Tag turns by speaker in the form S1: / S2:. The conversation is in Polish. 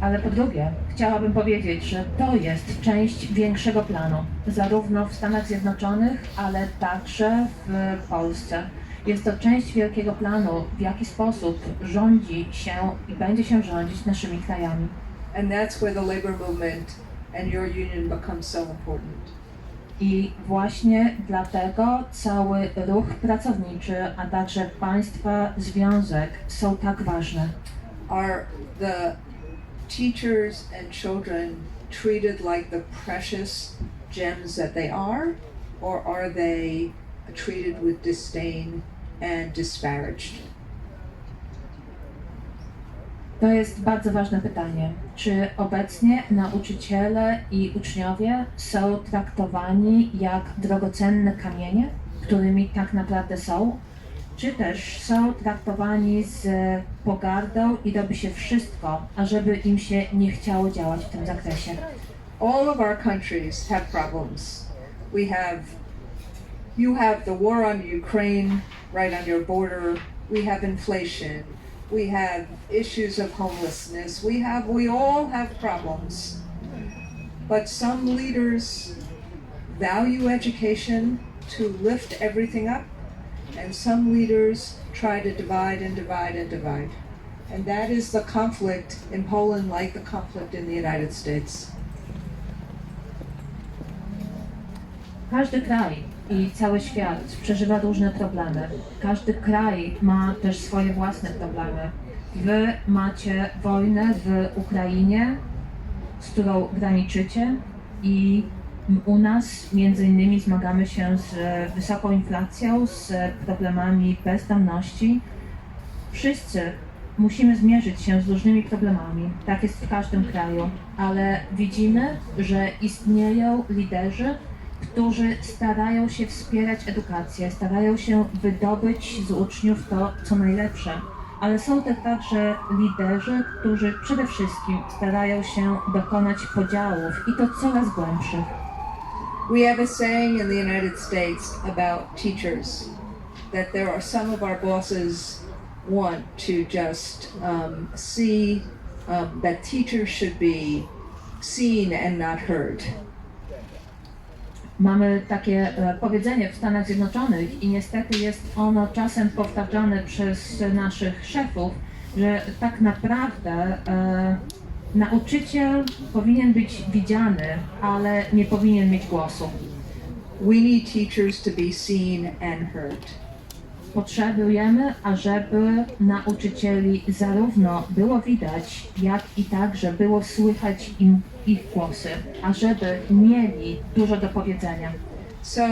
S1: Ale po drugie, chciałabym powiedzieć, że to jest część większego planu, zarówno w Stanach Zjednoczonych, ale także w Polsce. Jest to część wielkiego planu, w jaki sposób rządzi się i będzie się rządzić naszymi krajami.
S2: And that's where the labor movement and your union becomes so important.
S1: I właśnie dlatego cały ruch pracowniczy, a także państwa związek są tak ważne.
S2: Are the teachers and children treated like the precious gems that they are, or are they treated with disdain and disparaged?
S1: To jest bardzo ważne pytanie. Czy obecnie nauczyciele i uczniowie są traktowani jak drogocenne kamienie, którymi tak naprawdę są? Czy też są traktowani z pogardą i robi się wszystko, ażeby im się nie chciało działać w tym zakresie?
S2: All of our countries have problems. We have, you have the war on Ukraine right on your border. We have inflation. We have issues of homelessness. We have, we all have problems. But some leaders value education to lift everything up, and some leaders try to divide and divide and divide. And that is the conflict in Poland, like the conflict in the United States.
S1: Każdy kraj i cały świat przeżywa różne problemy. Każdy kraj ma też swoje własne problemy. Wy macie wojnę w Ukrainie, z którą graniczycie i u nas między innymi zmagamy się z wysoką inflacją, z problemami bezdomności. Wszyscy musimy zmierzyć się z różnymi problemami. Tak jest w każdym kraju, ale widzimy, że istnieją liderzy, którzy starają się wspierać edukację, starają się wydobyć z uczniów to, co najlepsze. Ale są też także liderzy, którzy przede wszystkim starają się dokonać podziałów i to coraz głębszych.
S2: We have a saying in the United States about teachers that there are some of our bosses want to just um, see um, that teachers should be seen and not heard.
S1: Mamy takie e, powiedzenie w Stanach Zjednoczonych i niestety jest ono czasem powtarzane przez naszych szefów, że tak naprawdę e, nauczyciel powinien być widziany, ale nie powinien mieć głosu.
S2: We need teachers to be seen and heard.
S1: Potrzebujemy, ażeby nauczycieli zarówno było widać, jak i także było słychać im ich głosy, ażeby mieli dużo do powiedzenia.
S2: So